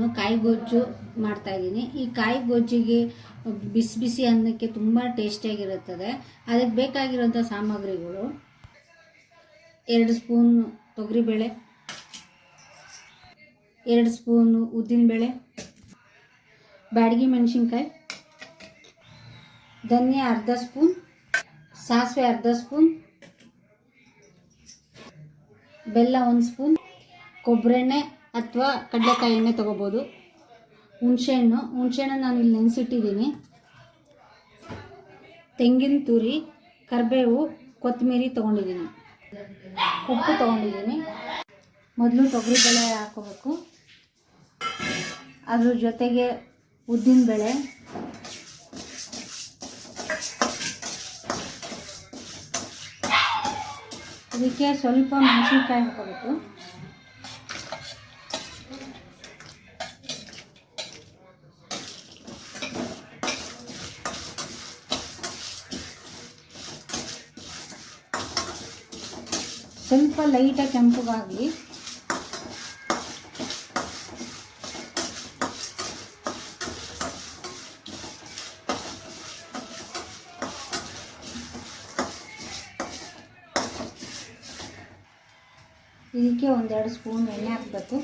ನಾನು ಕಾಯಿ ಗೊಜ್ಜು ಮಾಡ್ತಾ ಇದ್ದೀನಿ. ಈ ಕಾಯಿ ಗೊಜ್ಜಿಗೆ ಬಿಸಿ ಬಿಸಿ ಅನ್ನಕ್ಕೆ ತುಂಬ ಟೇಸ್ಟಿಯಾಗಿರುತ್ತದೆ. ಅದಕ್ಕೆ ಬೇಕಾಗಿರುವಂಥ ಸಾಮಗ್ರಿಗಳು ಎರಡು ಸ್ಪೂನ್ ತೊಗರಿಬೇಳೆ, ಎರಡು ಸ್ಪೂನು ಉದ್ದಿನಬೇಳೆ, ಬ್ಯಾಡಗಿ ಮೆಣಸಿನ್ಕಾಯಿ, ಧನಿಯಾ ಅರ್ಧ ಸ್ಪೂನ್, ಸಾಸಿವೆ ಅರ್ಧ ಸ್ಪೂನ್, ಬೆಲ್ಲ ಒಂದು ಸ್ಪೂನ್ ಕೊಬ್ಬರೆಣ್ಣೆ ಅಥವಾ ಕಡಲೆಕಾಯಿ ಎಣ್ಣೆ ತೊಗೋಬೋದು. ಹುಣಸೆಹಣ್ಣು ಹುಣಸೆಹಣ್ಣು ನಾನು ಇಲ್ಲಿ ನೆನೆಸಿಟ್ಟಿದ್ದೀನಿ. ತೆಂಗಿನ ತುರಿ, ಕರಿಬೇವು, ಕೊತ್ತಂಬರಿ ತೊಗೊಂಡಿದ್ದೀನಿ. ಉಪ್ಪು ತೊಗೊಂಡಿದ್ದೀನಿ. ಮೊದಲು ತೊಗರಿಬೇಳೆ ಹಾಕೋಬೇಕು. ಅದ್ರ ಜೊತೆಗೆ ಉದ್ದಿನಬೇಳೆ ಇದಕ್ಕೆ ಸ್ವಲ್ಪ ಮೆಣಸಿನ್ಕಾಯಿ ಹಾಕೋಬೇಕು. ಸ್ವಲ್ಪ ಲೈಟಾಗಿ ಕೆಂಪಗಾಗಲಿ ಇದಕ್ಕೆ ಒಂದೆರಡು ಸ್ಪೂನ್ ಎಣ್ಣೆ ಹಾಕಬೇಕು.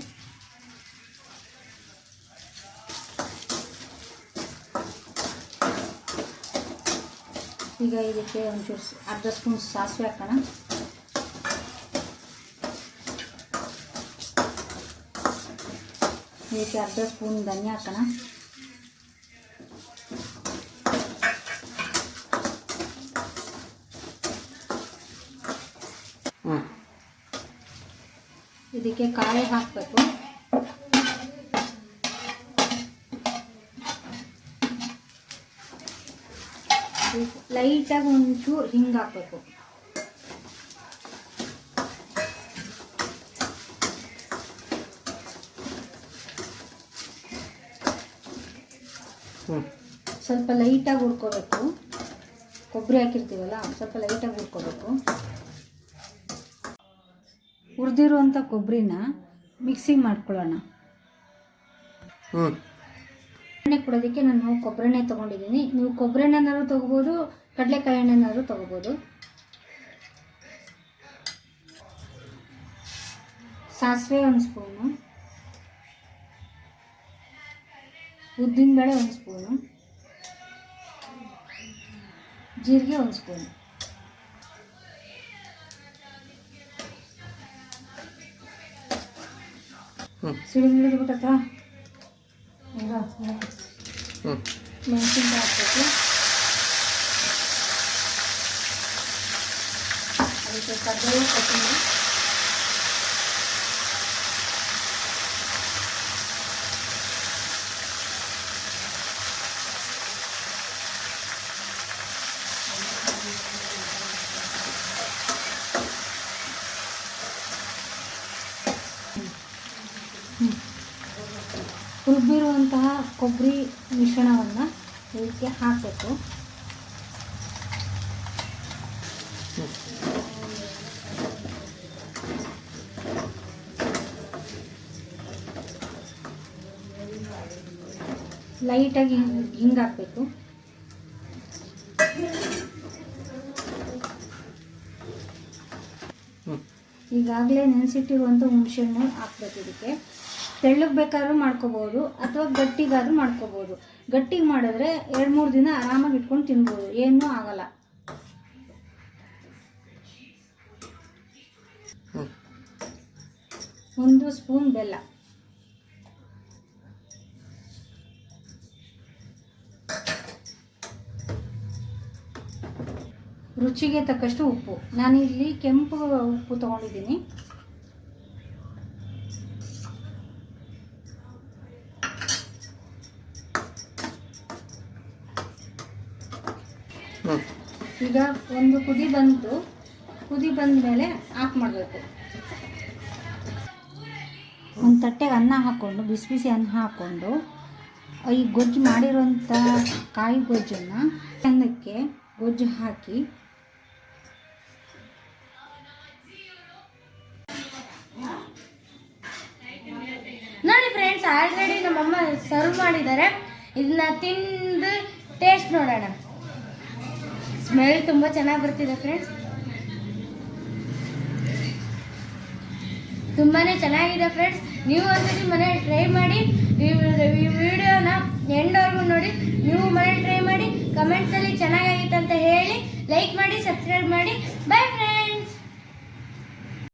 ಈಗ ಇದಕ್ಕೆ ಒಂಚೂರು ಅರ್ಧ ಸ್ಪೂನ್ ಸಾಸಿವೆ ಹಾಕೋಣ. ಇದಕ್ಕೆ ಅರ್ಧ ಸ್ಪೂನ್ ಧನಿಯಾ ಹಾಕೋಣ ಹ್ಞೂ ಇದಕ್ಕೆ ಕಾಯಿ ಹಾಕಬೇಕು ಲೈಟಾಗಿ ಒಂಚೂರು ಹಿಂಗೆ ಹಾಕಬೇಕು ಸ್ವಲ್ಪ ಲೈಟಾಗಿ ಹುರ್ಕೋಬೇಕು. ಕೊಬ್ಬರಿ ಹಾಕಿರ್ತೀವಲ್ಲ ಸ್ವಲ್ಪ ಲೈಟಾಗಿ ಹುರ್ಕೋಬೇಕು. ಹುರಿದಿರುವಂಥ ಕೊಬ್ಬರಿನ ಮಿಕ್ಸಿಂಗ್ ಮಾಡ್ಕೊಳ್ಳೋಣ. ಎಣ್ಣೆ ಕೊಡೋದಕ್ಕೆ ನಾನು ಕೊಬ್ಬರೆಣ್ಣೆ ತೊಗೊಂಡಿದ್ದೀನಿ. ನೀವು ಕೊಬ್ಬರಿ ಎಣ್ಣೆನಾದ್ರು ತೊಗೋಬೋದು ಕಡಲೆಕಾಯಿ ಎಣ್ಣೆನಾದ್ರು ತೊಗೋಬೋದು. ಸಾಸಿವೆ ಒಂದು ಸ್ಪೂನು. ಉದ್ದಿನಬೇಳೆ ಒಂದು ಸ್ಪೂನು ಜೀರಿಗೆ ಒಂದು ಸ್ಪೂನು ಹ್ಞೂ ಸಿಡಿದು ಹಿಡಿದು ಬಿಟ್ಟತ್ತಾ ಈಗ ಹ್ಞೂ ಮೆಣಸಿನ್ಕಾಯಿ ಹಾಕ್ಬೇಕು. ಅದಕ್ಕೆ ಕರ್ಬೇವು ಕೊತ್ತಂಬರಿ. ಹುರಿದಿರುವಂತಹ ಕೊಬ್ಬರಿ ಮಿಶ್ರಣವನ್ನು ಇದಕ್ಕೆ ಹಾಕಬೇಕು. ಲೈಟಾಗಿ ಹಿಂಗೆ ಹಾಕಬೇಕು. ಈಗಾಗಲೇ ನೆನೆಸಿಟ್ಟಿರುವಂಥ ಹುಣಸೆಹಣ್ಣು ಹಾಕ್ಬೇಕು ಇದಕ್ಕೆ. ತೆಳ್ಳಗೆ ಬೇಕಾದ್ರೂ ಮಾಡ್ಕೋಬೋದು, ಅಥವಾ ಗಟ್ಟಿಗಾದ್ರೂ ಮಾಡ್ಕೋಬೋದು. ಗಟ್ಟಿಗೆ ಮಾಡಿದ್ರೆ ಎರಡು ಮೂರು ದಿನ ಆರಾಮಾಗಿ ಇಟ್ಕೊಂಡು ತಿನ್ಬೋದು. ಏನೂ ಆಗಲ್ಲ. ಒಂದು ಸ್ಪೂನ್ ಬೆಲ್ಲ. ರುಚಿಗೆ ತಕ್ಕಷ್ಟು ಉಪ್ಪು. ನಾನಿಲ್ಲಿ ಕೆಂಪು ಉಪ್ಪು ತೊಗೊಂಡಿದ್ದೀನಿ. ಈಗ ಒಂದು ಕುದಿ ಬಂತು. ಕುದಿ ಬಂದ ಮೇಲೆ ಆಫ್ ಮಾಡಬೇಕು. ಒಂದು ತಟ್ಟೆಗೆ ಅನ್ನ ಹಾಕ್ಕೊಂಡು, ಬಿಸಿ ಬಿಸಿ ಅನ್ನ ಹಾಕ್ಕೊಂಡು ಈ ಗೊಜ್ಜು ಮಾಡಿರೋಂಥ ಕಾಯಿ ಗೊಜ್ಜನ್ನು ಅನ್ನಕ್ಕೆ ಗೊಜ್ಜು ಹಾಕಿ, ನೋಡಿ ಫ್ರೆಂಡ್ಸ್ ಆಲ್ರೆಡಿ ನಮ್ಮ ನಮ್ಮಮ್ಮ ಸರ್ವ್ ಮಾಡಿದ್ದಾರೆ. ಇದನ್ನ ತಿಂದು ಟೇಸ್ಟ್ ನೋಡೋಣ. ಸ್ಮೆಲ್ ತುಂಬ ಚೆನ್ನಾಗಿ ಬರ್ತಿದೆ ಫ್ರೆಂಡ್ಸ್ ತುಂಬಾ ಚೆನ್ನಾಗಿದೆ ಫ್ರೆಂಡ್ಸ್ ನೀವು ಒಂದ್ಸತಿ ಮನೇಲಿ ಟ್ರೈ ಮಾಡಿ, ಈ ವಿಡಿಯೋನ ಎಂಡವರೆಗೂ ನೋಡಿ, ನೀವು ಮನೇಲಿ ಟ್ರೈ ಮಾಡಿ ಕಮೆಂಟ್ಸಲ್ಲಿ ಚೆನ್ನಾಗಾಗಿತ್ತು ಅಂತ ಹೇಳಿ ಲೈಕ್ ಮಾಡಿ ಸಬ್ಸ್ಕ್ರೈಬ್ ಮಾಡಿ. Bye friends